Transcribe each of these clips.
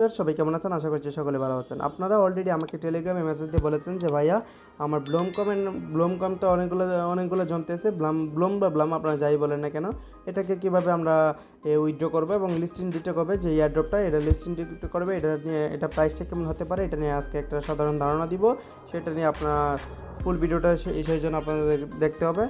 সবাই কেমন আছেন? আশা করছি সকলে ভালো আছেন। আপনারা অলরেডি আমাকে টেলিগ্রামে মেসেজ দিয়ে বলেছেন যে, ভাইয়া, আমার ব্লোম কমের ব্লোম কম তো অনেকগুলো অনেকগুলো জমতেছে। ব্লাম ব্লোম বা ব্লাম আপনারা যাই বলেন না কেন, এটাকে কীভাবে আমরা উইথড্র করব এবং লিস্টিং দিতে করবে? যে এয়ারড্রপটা এটা লিস্টিং দিতে করবে। এটা নিয়ে, এটা প্রাইসটা কেমন হতে পারে? এটা নিয়ে আজকে একটা সাধারণ ধারণা দিব। সেটা নিয়ে আপনারা ফুল ভিডিওটা সেই জন্য আপনাদের দেখতে হবে।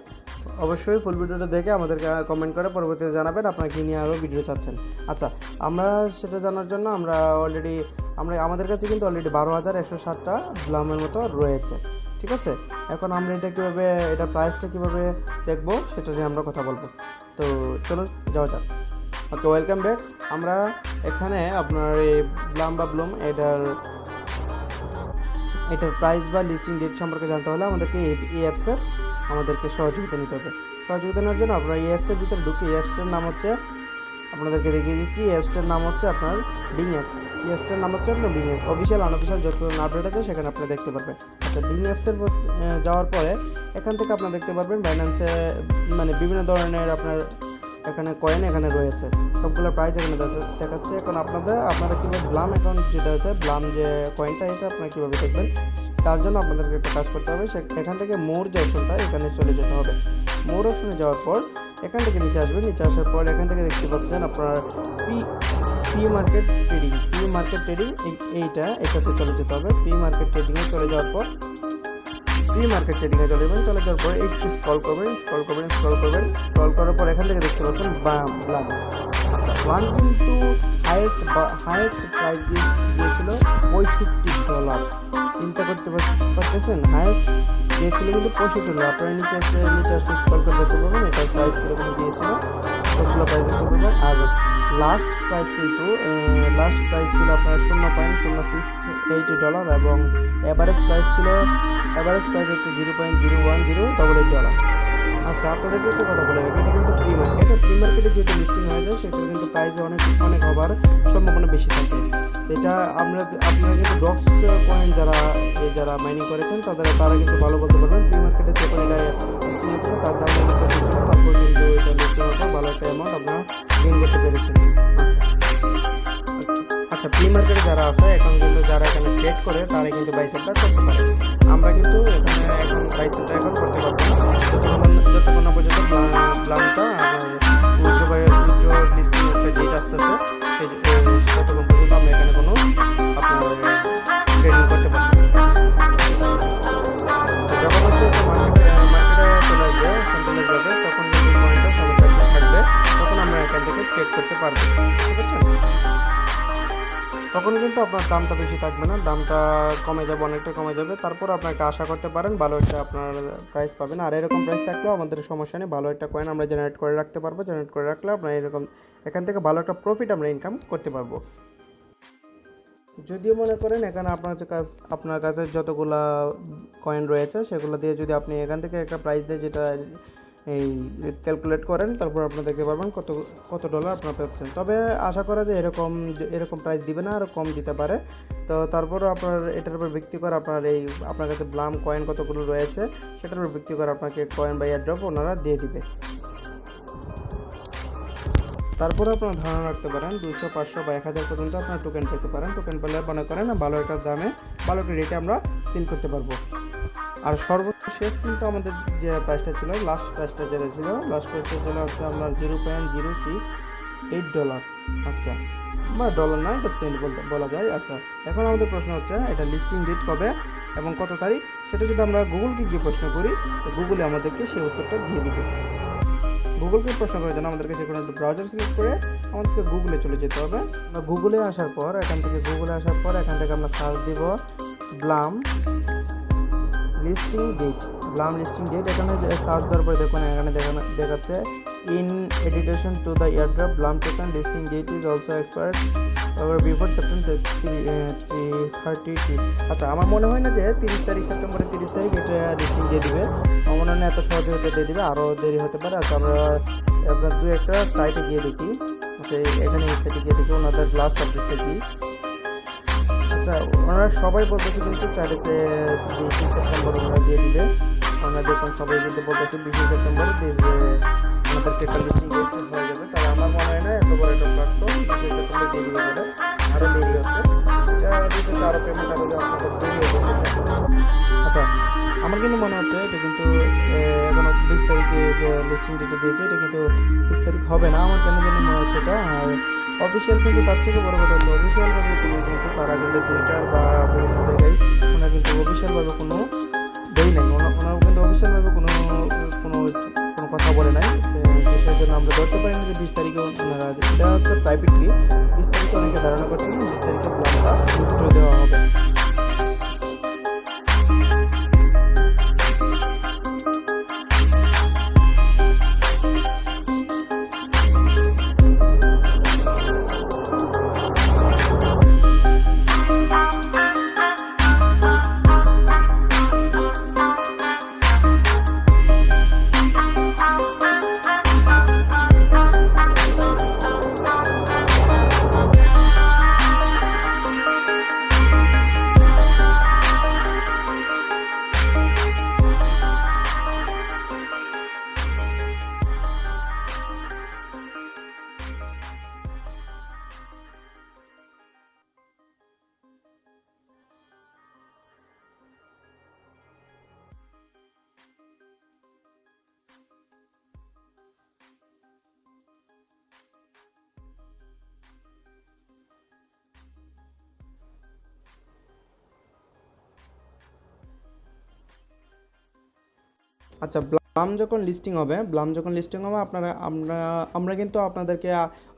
অবশ্যই ফুল ভিডিওটা দেখে আমাদেরকে কমেন্ট করে পরবর্তীতে জানাবেন। আপনারা কী নিয়ে আরও ভিডিও চাচ্ছেন? আচ্ছা আমরা সেটা জানার জন্য আমরা অলরেডি আমরা, আমাদের কাছে কিন্তু অলরেডি বারো হাজার একশো ষাটটা ব্লামের মতো রয়েছে, ঠিক আছে? এখন আমরা এটা কীভাবে, এটা প্রাইসটা কীভাবে দেখব সেটা নিয়ে আমরা কথা বলব। তো চলুন, যাওয়া যাক। ওকে ওয়েলকাম ব্যাক আমরা এখানে আপনার এই ব্লাম বা ব্লুম, এটার এটার প্রাইস বা লিস্টিং ডেট সম্পর্কে জানতে হলে আমাদেরকে এই অ্যাপসের আমাদেরকে সহযোগিতা নিতে হবে। সহযোগিতা নেওয়ার জন্য আপনারা এই অ্যাপসের ভিতরে ঢুকে এই অ্যাপসটার নাম হচ্ছে আপনাদেরকে দেখিয়ে দিচ্ছি, এই অ্যাপসটার নাম হচ্ছে আপনার অ্যাপস এই অ্যাপসটার নাম হচ্ছে আপনার অ্যাপস অফিসিয়াল আনঅফিসিয়াল যত আপডেট আছে, সেখানে আপনারা দেখতে পারবেন। আচ্ছা বিং অ্যাপসের যাওয়ার পরে, এখান থেকে আপনারা দেখতে পারবেন বাইন্যান্সে মানে বিভিন্ন ধরনের আপনার এখানে কয়েন এখানে রয়েছে। সবগুলো প্রাইস এখানে দেখাচ্ছে। এখন আপনাদের, আপনারা কীভাবে ব্লাম অ্যাকাউন্ট যেটা হচ্ছে ব্লাম যে কয়েনটা এটা আপনারা কীভাবে দেখবেন, তার জন্য আপনাদেরকে একটা কাজ করতে হবে। এখান থেকে মোর যে অপশনটা এখানে চলে যেতে হবে। মোর অপশনে যাওয়ার পর এখান থেকে নিচে আসবেন, নিচে আসার পর এখান থেকে দেখতে পাচ্ছেন আপনার P P market trading P market trading এইটা, এটাতে চলে যেতে হবে। পি মার্কেট ট্রেডিংয়ে চলে যাওয়ার পর প্রি মার্কেট ট্রেডিংয়ে চলে যাবেন, চলে যাওয়ার পর একটু স্ক্রল করবেন স্ক্রল করবেন স্ক্রল করবেন স্ক্রল করার পর এখান থেকে দেখতে পাচ্ছেন বাম আচ্ছা ওয়ান কিন্তু হাইয়েস্ট হাইয়েস্ট প্রাইস দিয়েছিল পঁয়ষট্টি ডলার চিন্তা করতে পারতেছেন? হাইয়েস্ট দিয়েছিল কিন্তু পঁয়ষট্টি ডলার আপনারা নিচে আসলে নিচে আসলে স্ক্রল করে দেখতে পাবেন। এটার প্রাইস কীরকম দিয়েছিল। সবগুলো প্রাইস দেখতে পাবেন আর লাস্ট প্রাইস কিন্তু লাস্ট প্রাইস ছিল আপনার শূন্য পয়েন্ট শূন্য সিক্স এইটি ডলার এবং অ্যাভারেজ প্রাইস ছিল অ্যাভারেজ প্রাইস হচ্ছে zero point zero one zero double eight dollar আচ্ছা আপনাদেরকে একটু কথা বলে রাখি। এটা কিন্তু প্রি মার্কেট প্রি মার্কেটে যেহেতু লিস্টিং হয়ে যায় সেটা কিন্তু প্রাইসে অনেক অনেক হবার সম্ভাবনা বেশি থাকে। এটা আমরা আপনারা কিন্তু ডক্স কয়েন যারা যারা মাইনিং করেছেন, তাদের তারা কিন্তু ভালো বলতে পারবেন। প্রি মার্কেটে যে এটা লিস্টিং হয়েছিল তার দাম তারপর কিন্তু এটা নিচ্ছে হওয়ার ভালো একটা অ্যামাউন্ট আপনারা গেইন করতে পেরেছেন। আচ্ছা। ফ্রি প্রি মার্কেটে যারা আছে, এখন কিন্তু যারা এখানে ট্রেড করে, তারা কিন্তু বাইসেপটা করতে পারে। কিন্তু আপনার দামটা বেশি থাকবে না। দামটা কমে যাবে, অনেকটা কমে যাবে। তারপর আপনাকে আশা করতে পারেন ভালো একটা আপনার প্রাইস পাবেন। আর এরকম প্রাইস থাকলেও আমাদের সমস্যা নেই। ভালো একটা কয়েন আমরা জেনারেট করে রাখতে পারব। জেনারেট করে রাখলে আপনার এরকম এখান থেকে ভালো একটা প্রফিট আমরা ইনকাম করতে পারব। যদিও মনে করেন এখানে আপনার কাজ, আপনার কাছে যতগুলা কয়েন রয়েছে, সেগুলো দিয়ে যদি আপনি এখান থেকে একটা প্রাইস দিয়ে যেটা এই ক্যালকুলেট করেন, তারপর আপনারা দেখতে পারবেন কত কত ডলার আপনারা পাচ্ছেন। তবে আশা করা যে এরকম এরকম প্রাইস দিবে না আরও কম দিতে পারে। তো তারপরও আপনার এটার উপর ভিত্তি করে আপনার এই, আপনার কাছে ব্লাম কয়েন কতগুলো রয়েছে, সেটার উপর ভিত্তি করে আপনাকে কয়েন বা এয়ারড্রপ ওনারা দিয়ে দিবে। তারপরে আপনারা ধারণা রাখতে পারেন দুশো পাঁচশো বা এক হাজার পর্যন্ত আপনারা টোকেন পেতে পারেন। টোকেন পেলে মনে করেন ভালো একটা দামে, ভালো একটা রেটে আমরা সেল করতে পারব। আর সর্বশেষ কিন্তু আমাদের যে প্রাইসটা ছিল লাস্ট প্রাইসটা যেটা ছিল লাস্ট প্রাইসটা ছিল হচ্ছে আপনার zero point zero six eight dollar আচ্ছা বা ডলার না, এটা সেন্ট বলতে, বলা যায়। আচ্ছা এখন আমাদের প্রশ্ন হচ্ছে, এটা লিস্টিং ডেট কবে এবং কত তারিখ? সেটা যদি আমরা গুগলকে গিয়ে প্রশ্ন করি, তো গুগলে আমাদেরকে সেই উত্তরটা দিয়ে দিবে। গুগলকে প্রশ্ন করার জন্য আমাদেরকে যে কোনো ব্রাউজার সিলেক্ট করে আমাদেরকে গুগলে চলে যেতে হবে। গুগলে আসার পর, এখান থেকে গুগলে আসার পর, এখান থেকে আমরা সার্চ দিব Blum listing date Blum listing date এখানে সার্চ দেওয়ার পরে দেখুন, এখানে দেখানো, দেখাচ্ছে in addition to the airdrop Blum token listing date is also expired আবার বিফোর সেপ্টেম্বর থার্টি আচ্ছা আমার মনে হয় না যে তিরিশ তারিখ, সেপ্টেম্বরের তিরিশ তারিখ এটা লিস্টিং দিয়ে দিবে। আমার মনে হয় না এত সহজে এটা দিয়ে দিবে আরও দেরি হতে পারে। আচ্ছা আমরা আপনার দু একটা সাইটে গিয়ে দেখি। যে এখানে সাইটে গিয়ে দেখি, ওনাদের লাস্ট আপডেটটা কি? আচ্ছা ওনারা সবাই বলতেছে কিন্তু চাইলেতে বিশে সেপ্টেম্বর ওনারা দিয়ে দিবে। ওনারা দেখুন সবাই কিন্তু বলতেছে বিশে সেপ্টেম্বর দিয়ে যে একটা লিস্টিং হয়ে যাবে। তাহলে আমার মনে হয় না এত বড় একটা প্ল্যাটফর্ম বিশে সেপ্টেম্বর দিয়ে দিবে বলে আরও দেরি হচ্ছে। আরও পেমেন্ট আরও আচ্ছা আমার কিন্তু মনে হচ্ছে এটা কিন্তু এখনও বিশ তারিখে যে লিস্টিং ডেটে দিয়েছে, এটা কিন্তু বিশ তারিখ হবে না। আমার কেন জানি মনে হচ্ছে এটা। আর অফিসিয়াল কিন্তু তার থেকে বড় কথা হচ্ছে অফিসিয়ালভাবে কোনো কিন্তু তারা কিন্তু টুইটার বা বিভিন্ন জায়গায় ওনার কিন্তু অফিসিয়ালভাবে কোনো দেই নাই। ওনার কিন্তু অফিসিয়ালভাবে কোনো কোনো কোনো কথা বলে নাই। সেই জন্য আমরা ধরতে পারি না যে বিশ তারিখে ওনারা এটা হচ্ছে প্রাইভেটলি বিশ তারিখে অনেকে ধারণা করছেন বিশ তারিখে প্ল্যানটা দেওয়া হবে। আচ্ছা ব্লাম যখন লিস্টিং হবে, ব্লাম যখন লিস্টিং হবে, আপনারা, আমরা আমরা কিন্তু আপনাদেরকে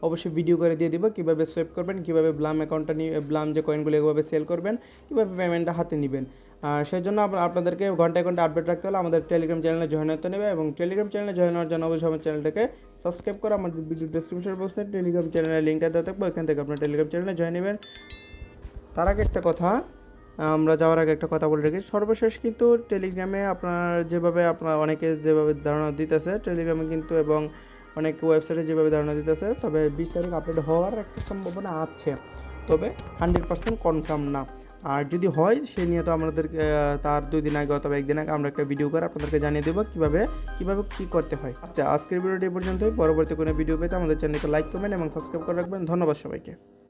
অবশ্যই ভিডিও করে দিয়ে দিব কীভাবে সেভ করবেন, কীভাবে ব্লাম অ্যাকাউন্টটা নিয়ে ব্লাম যে কয়েনগুলো এভাবে সেল করবেন, কীভাবে পেমেন্টটা হাতে নেবেন। আর সেই জন্য আপ- আপনাদেরকে ঘন্টায় ঘণ্টা আপডেট রাখতে হলে আমাদের টেলিগ্রাম চ্যানেলে জয়েন হতে নেবে এবং টেলিগ্রাম চ্যানেলে জয়েন হওয়ার জন্য অবশ্যই আমার চ্যানেলটাকে সাবস্ক্রাইব করে আমার ভিডিও ডিসক্রিপশন বক্সে টেলিগ্রাম চ্যানেলের লিঙ্কটা দেওয়া থাকবে, ওইখান থেকে আপনার টেলিগ্রাম চ্যানেলে জয়েন নেবেন। তার আগে একটা কথা আমরা যাওয়ার আগে একটা কথা বলে রাখি। সর্বশেষ কিন্তু টেলিগ্রামে আপনার যেভাবে আপনার অনেকে যেভাবে ধারণা দিতেছে টেলিগ্রামে কিন্তু এবং অনেক ওয়েবসাইটে যেভাবে ধারণা দিতেছে, তবে বিশ তারিখ আপডেট হওয়ার একটা সম্ভাবনা আছে। তবে হান্ড্রেড পার্সেন্ট কনফার্ম না। আর যদি হয় সে নিয়ে তো আমাদেরকে তার দুই দিন আগে অথবা একদিন আগে আমরা একটা ভিডিও করে আপনাদেরকে জানিয়ে দেবো কীভাবে কীভাবে কী করতে হয়। আচ্ছা আজকের ভিডিওটি পর্যন্তই। পরবর্তী কোনো ভিডিও পেতে আমাদের চ্যানেলকে লাইক করবেন এবং সাবস্ক্রাইব করে রাখবেন। ধন্যবাদ সবাইকে।